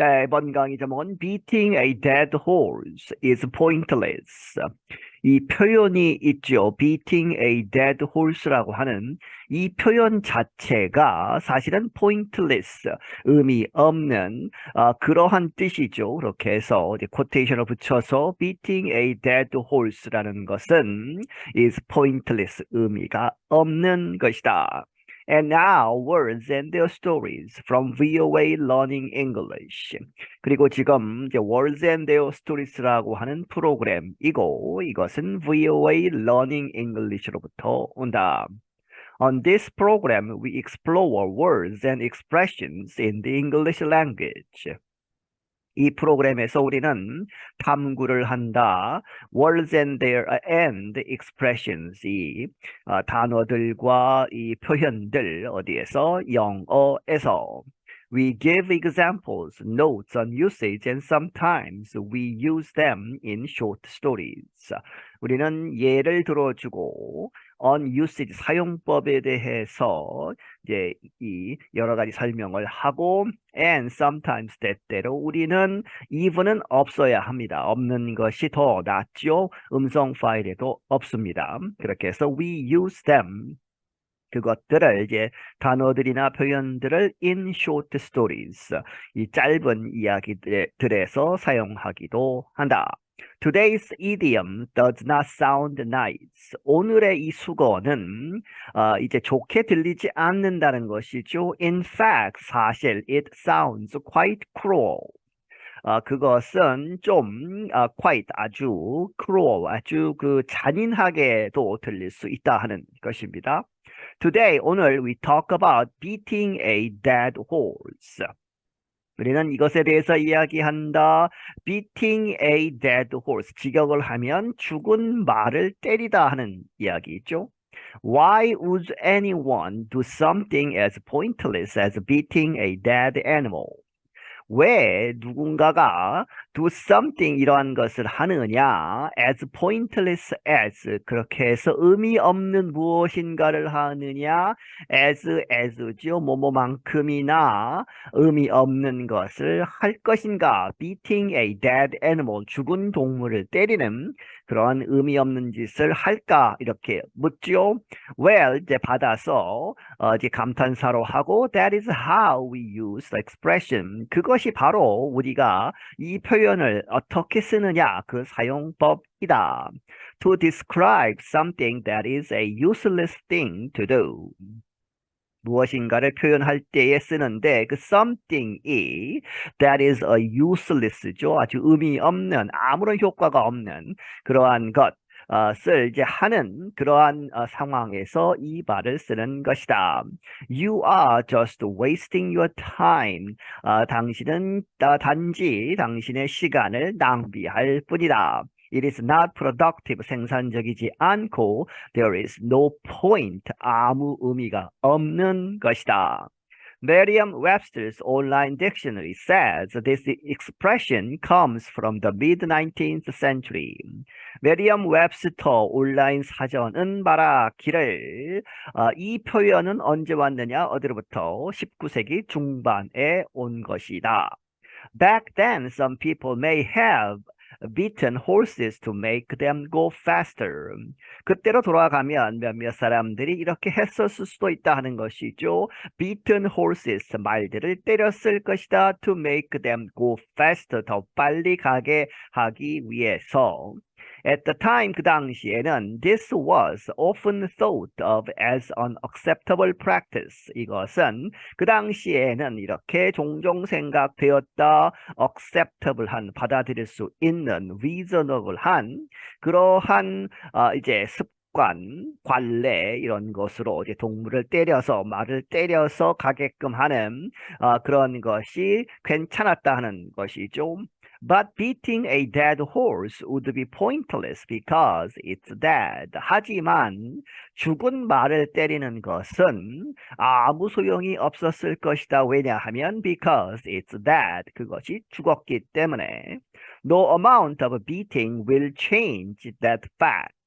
네, 이번 강의 제목은 Beating a Dead Horse is Pointless. 이 표현이 있죠. Beating a Dead Horse라고 하는 이 표현 자체가 사실은 pointless, 의미 없는 어, 그러한 뜻이죠. 그렇게 해서 이제 quotation을 붙여서 Beating a Dead Horse라는 것은 is pointless, 의미가 없는 것이다. And now words and their stories from VOA Learning English. 그리고 지금 이제 words and their stories라고 하는 프로그램이고 이것은 VOA Learning English로부터 온다. On this program, we explore words and expressions in the English language. 이 프로그램에서 우리는 탐구를 한다. Words and their and expressions 이 어, 단어들과 이 표현들 어디에서 영어에서 We give examples, notes on usage, and sometimes we use them in short stories. 우리는 예를 들어주고 on usage 사용법에 대해서 이제 이 여러 가지 설명을 하고 and sometimes 때때로 우리는 even은 없어야 합니다. 없는 것이 더 낫죠. 음성 파일에도 없습니다. 그렇게 해서 we use them 그것들을 이제 단어들이나 표현들을 in short stories 이 짧은 이야기들에서 사용하기도 한다. Today's idiom does not sound nice. 오늘의 이 수거는 어, 이제 좋게 들리지 않는다는 것이죠. In fact, 사실 it sounds quite cruel. 어, 그것은 좀 어, quite 아주 cruel, 아주 그 잔인하게도 들릴 수 있다 하는 것입니다. Today, 오늘 we talk about beating a dead horse. 우리는 이것에 대해서 이야기한다. Beating a dead horse. 직역을 하면 죽은 말을 때리다 하는 이야기죠. Why would anyone do something as pointless as beating a dead animal? 왜 누군가가 do something 이러한 것을 하느냐? as pointless as 그렇게 해서 의미 없는 무엇인가를 하느냐? as as죠. 뭐뭐만큼이나 의미 없는 것을 할 것인가? beating a dead animal 죽은 동물을 때리는 그러한 의미 없는 짓을 할까 이렇게 묻죠. Well 이제 받아서 어, 이제 감탄사로 하고 that is how we use the expression 그것이 바로 우리가 이 표현을 어떻게 쓰느냐 그 사용법이다. To describe something that is a useless thing to do. 무엇인가를 표현할 때에 쓰는데 그 something이 that is a useless죠. 아주 의미 없는 아무런 효과가 없는 그러한 것을 이제 하는 그러한 어, 상황에서 이 말을 쓰는 것이다. You are just wasting your time. 어, 당신은 어, 단지 당신의 시간을 낭비할 뿐이다. It is not productive. 생산적이지 않고 there is no point. 아무 의미가 없는 것이다. Merriam-Webster's online dictionary says this expression comes from the mid-19th century. 메리엄-웹스터 온라인 사전은 말하기를 어, 이 표현은 언제 왔느냐 어디로부터 19세기 중반에 온 것이다. Back then, some people may have beaten horses to make them go faster. 그때로 돌아가면 몇몇 사람들이 이렇게 했었을 수도 있다 하는 것이죠. beaten horses, 말들을 때렸을 것이다 to make them go faster, 더 빨리 가게 하기 위해서. At the time 그 당시에는 this was often thought of as an acceptable practice. 이것은 그 당시에는 이렇게 종종 생각되었다 acceptable한 받아들일 수 있는 reasonable한 그러한 어, 이제 습 관, 관례 이런 것으로 이제 동물을 때려서 말을 때려서 가게끔 하는 어, 그런 것이 괜찮았다 하는 것이죠. But beating a dead horse would be pointless because it's dead. 하지만 죽은 말을 때리는 것은 아무 소용이 없었을 것이다. 왜냐하면 because it's dead. 그것이 죽었기 때문에. No amount of beating will change that fact.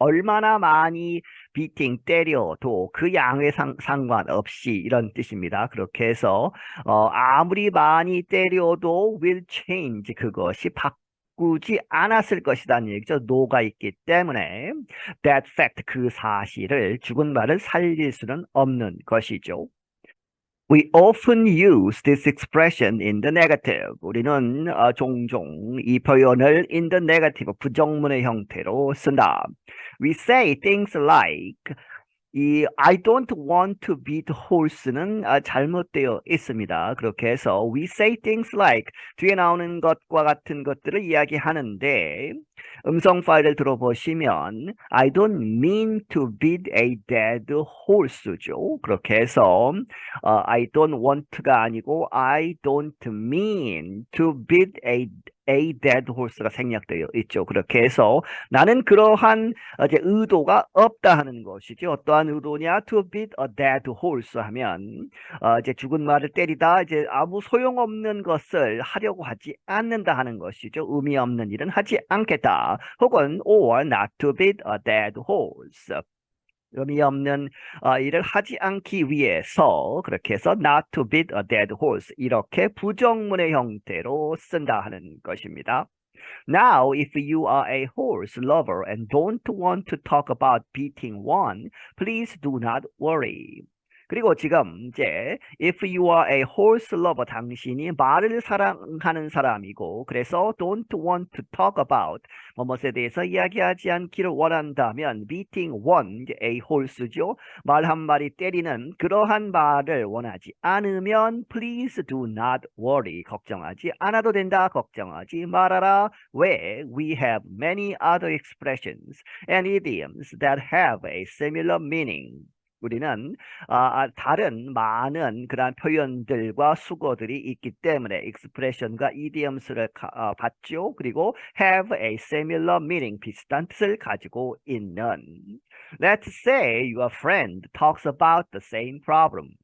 얼마나 많이 beating 때려도 그 양에 상, 상관없이 이런 뜻입니다. 그렇게 해서 어, 아무리 많이 때려도 will change 그것이 바 꾸지 않았을 것이라는 얘기죠. 노가 있기 때문에 that fact 그 사실을 죽은 말을 살릴 수는 없는 것이죠. We often use this expression in the negative. 우리는 어, 종종 이 표현을 in the negative 부정문의 형태로 쓴다. We say things like 이 I don't want to beat horse는 아, 잘못되어 있습니다. 그렇게 해서 we say things like 뒤에 나오는 것과 같은 것들을 이야기하는데 음성 파일을 들어보시면 I don't mean to beat a dead horse죠. 그렇게 해서 어, I don't want가 아니고 I don't mean to beat a a dead horse가 생략되어 있죠. 그렇게 해서 나는 그러한 어, 이제 의도가 없다 하는 것이죠. 어떠한 의도냐? To beat a dead horse 하면 어, 이제 죽은 말을 때리다 이제 아무 소용없는 것을 하려고 하지 않는다 하는 것이죠. 의미 없는 일은 하지 않겠다. 혹은 or not to beat a dead horse. 의미 없는 어, 일을 하지 않기 위해서 그렇게 해서 not to beat a dead horse 이렇게 부정문의 형태로 쓴다 하는 것입니다. Now, if you are a horse lover and don't want to talk about beating one, please do not worry. 그리고 지금 이제 if you are a horse lover 당신이 말을 사랑하는 사람이고 그래서 don't want to talk about 뭐뭇에 대해서 이야기하지 않기를 원한다면 beating one a horse죠. 말 한 마리 때리는 그러한 말을 원하지 않으면 please do not worry 걱정하지 않아도 된다 걱정하지 말아라 왜 we have many other expressions and idioms that have a similar meaning 우리는 아, 다른 많은 그러한 표현들과 수거들이 있기 때문에 expression과 idioms를 가, 어, 받죠. 그리고 have a similar meaning 비슷한 뜻을 가지고 있는. Let's say your friend talks about the same problem.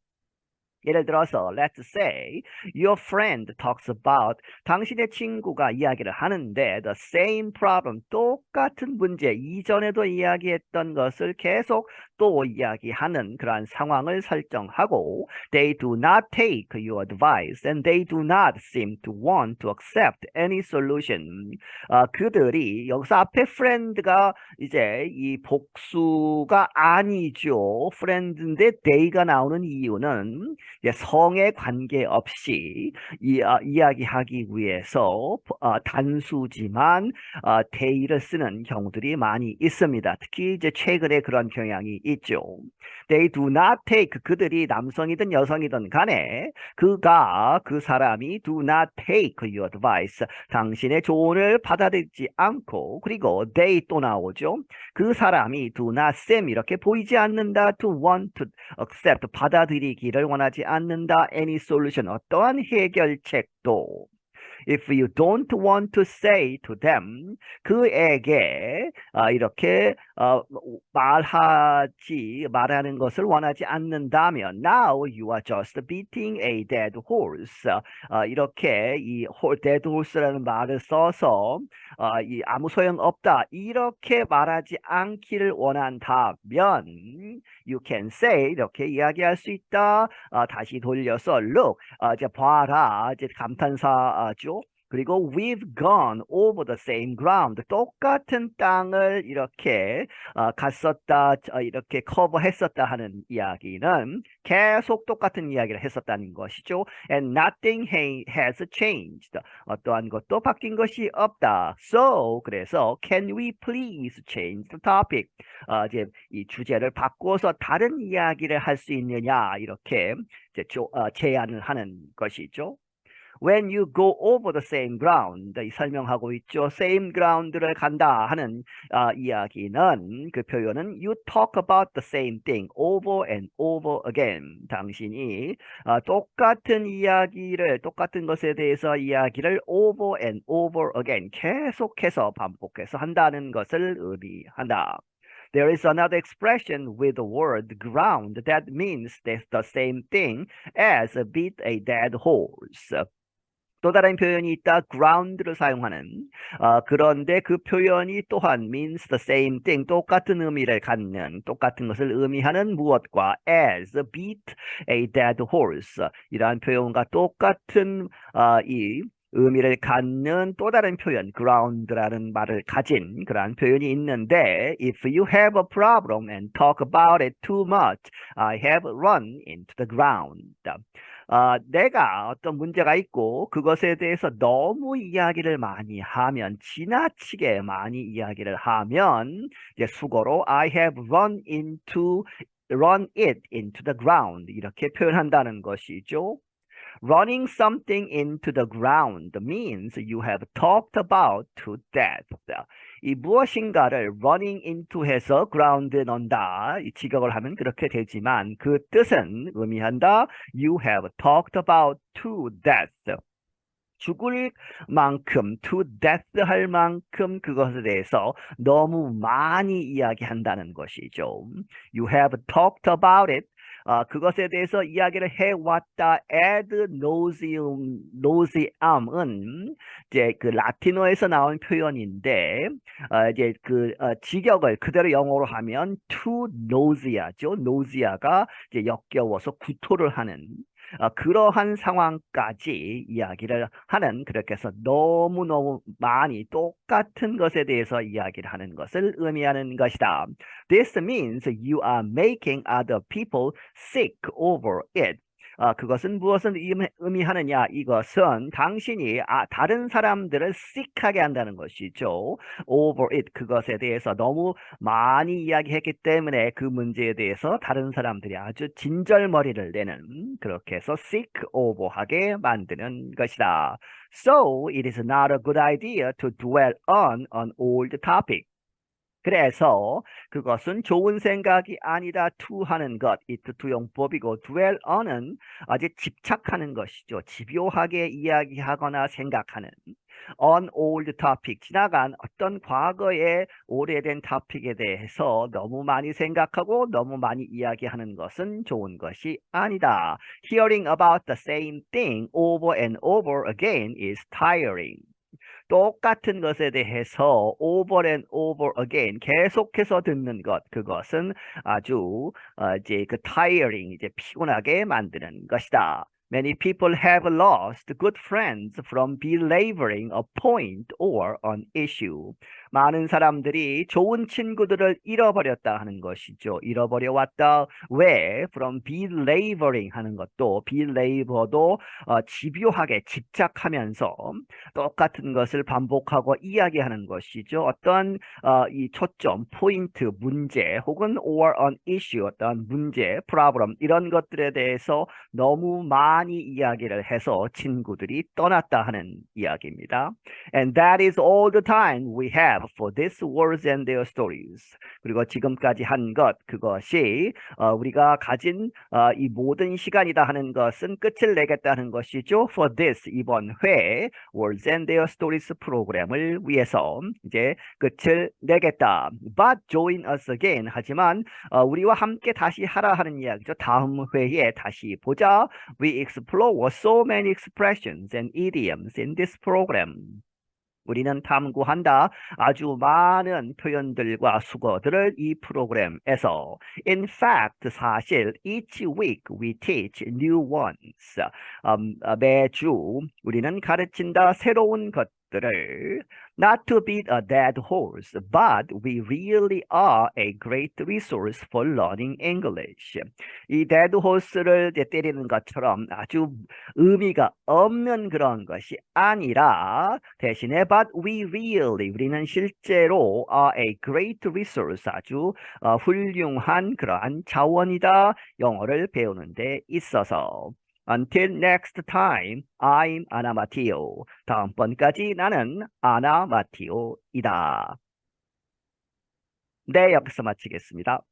예를 들어서 let's say your friend talks about 당신의 친구가 이야기를 하는데 the same problem 똑같은 문제 이전에도 이야기했던 것을 계속 또 이야기하는 그러한 상황을 설정하고 they do not take your advice and they do not seem to want to accept any solution. 어, 그들이 여기서 앞에 friend가 이제 이 복수가 아니죠. friend인데 they가 나오는 이유는 성에 관계없이 이, 어, 이야기하기 위해서 어, 단수지만 어, they를 쓰는 경우들이 많이 있습니다. 특히 이제 최근에 그런 경향이 있죠. They do not take 그들이 남성이든 여성이든 간에 그가 그 사람이 do not take your advice 당신의 조언을 받아들이지 않고 그리고 they 또 나오죠. 그 사람이 do not seem 이렇게 보이지 않는다 to want to accept 받아들이기를 원하지 않는다 any solution 어떠한 해결책도 if you don't want to say to them 그에게 어, 이렇게 어, 말하지 말하는 것을 원하지 않는다면 now you are just beating a dead horse 어, 이렇게 이 dead horse라는 말을 써서 어, 이 아무 소용 없다 이렇게 말하지 않기를 원한다면 you can say 이렇게 이야기할 수 있다. 어, 다시 돌려서 look. 어, 이제 봐라. 이제 감탄사죠 그리고 we've gone over the same ground. 똑같은 땅을 이렇게 어, 갔었다, 어, 이렇게 커버했었다 하는 이야기는 계속 똑같은 이야기를 했었다는 것이죠. And nothing has changed. 어떠한 것도 바뀐 것이 없다. So, 그래서 can we please change the topic? 어, 이제 이 주제를 바꿔서 다른 이야기를 할 수 있느냐 이렇게 이제 조, 어, 제안을 하는 것이죠. When you go over the same ground 이 설명하고 있죠. same ground를 간다 하는 어, 이야기는 그 표현은 you talk about the same thing over and over again. 당신이 어, 똑같은 이야기를 똑같은 것에 대해서 이야기를 over and over again 계속해서 반복해서 한다는 것을 의미한다. There is another expression with the word ground that means the same thing as beat a dead horse. 또 다른 표현이 있다. ground를 사용하는. 어, 그런데 그 표현이 또한 means the same thing. 똑같은 의미를 갖는, 똑같은 것을 의미하는 무엇과 as beat a dead horse. 이러한 표현과 똑같은 어, 이 의미를 갖는 또 다른 표현, ground라는 말을 가진 그러한 표현이 있는데, if you have a problem and talk about it too much, I have run into the ground. 어, 내가 어떤 문제가 있고 그것에 대해서 너무 이야기를 많이 하면 지나치게 많이 이야기를 하면 이제 수거로 I have run into run it into the ground 이렇게 표현한다는 것이죠. Running something into the ground means you have talked about to death. 이 무엇인가를 running into 해서 ground에 넣는다. 이 직역을 하면 그렇게 되지만 그 뜻은 의미한다. You have talked about to death. 죽을 만큼 to death 할 만큼 그것에 대해서 너무 많이 이야기한다는 것이죠. You have talked about it 어, 그것에 대해서 이야기를 해왔다. ad nauseum, nauseam은 이제 그 라틴어에서 나온 표현인데 어, 이제 그 어, 직역을 그대로 영어로 하면 to nausea죠. nausea가 이제 역겨워서 구토를 하는 어, 그러한 상황까지 이야기를 하는 그렇게 해서 너무너무 많이 똑같은 것에 대해서 이야기를 하는 것을 의미하는 것이다. This means you are making other people sick over it. 어, 그것은 무엇을 의미하느냐? 이것은 당신이 아, 다른 사람들을 sick하게 한다는 것이죠. over it 그것에 대해서 너무 많이 이야기했기 때문에 그 문제에 대해서 다른 사람들이 아주 진절머리를 내는 그렇게 해서 sick over하게 만드는 것이다. So it is not a good idea to dwell on an old topic. 그래서 그것은 좋은 생각이 아니다 to 하는 것, 이트 투용법이고 dwell on은 아주 집착하는 것이죠. 집요하게 이야기하거나 생각하는 on old topic, 지나간 어떤 과거의 오래된 토픽에 대해서 너무 많이 생각하고 너무 많이 이야기하는 것은 좋은 것이 아니다. Hearing about the same thing over and over again is tiring. 똑같은 것에 대해서 over and over again 계속해서 듣는 것 그것은 아주 어, 이제 그 tiring 이제 피곤하게 만드는 것이다. Many people have lost good friends from belaboring a point or an issue. 많은 사람들이 좋은 친구들을 잃어버렸다 하는 것이죠. 잃어버려 왔다. 왜? From belaboring 하는 것도 belabor도 어, 집요하게 집착하면서 똑같은 것을 반복하고 이야기하는 것이죠. 어떤 어, 이 초점, 포인트, 문제 혹은 or an issue 어떤 문제, problem 이런 것들에 대해서 너무 많이 이야기를 해서 친구들이 떠났다 하는 이야기입니다. And that is all the time we have for these words and their stories. 그리고 지금까지 한 것, 그것이 어, 우리가 가진 어, 이 모든 시간이다 하는 것은 끝을 내겠다는 것이죠. For this 이번 회 words and their stories 프로그램을 위해서 이제 끝을 내겠다. But join us again. 하지만 어, 우리와 함께 다시 하라 하는 이야기죠. 다음 회에 다시 보자. We explore so many expressions and idioms in this program. 우리는 탐구한다. 아주 많은 표현들과 수거들을 이 프로그램에서. In fact, 사실 each week we teach new ones. 음, 매주 우리는 가르친다 새로운 것들을 not to beat a dead horse, but we really are a great resource for learning English. 이 dead horse를 때리는 것처럼 아주 의미가 없는 그런 것이 아니라 대신에 but we really 우리는 실제로 are a great resource 아주 어, 훌륭한 그러한 자원이다 영어를 배우는 데 있어서 Until next time, I'm Ana Mateo. 다음번까지 나는 아나 마티오이다. 네, 여기서 마치겠습니다.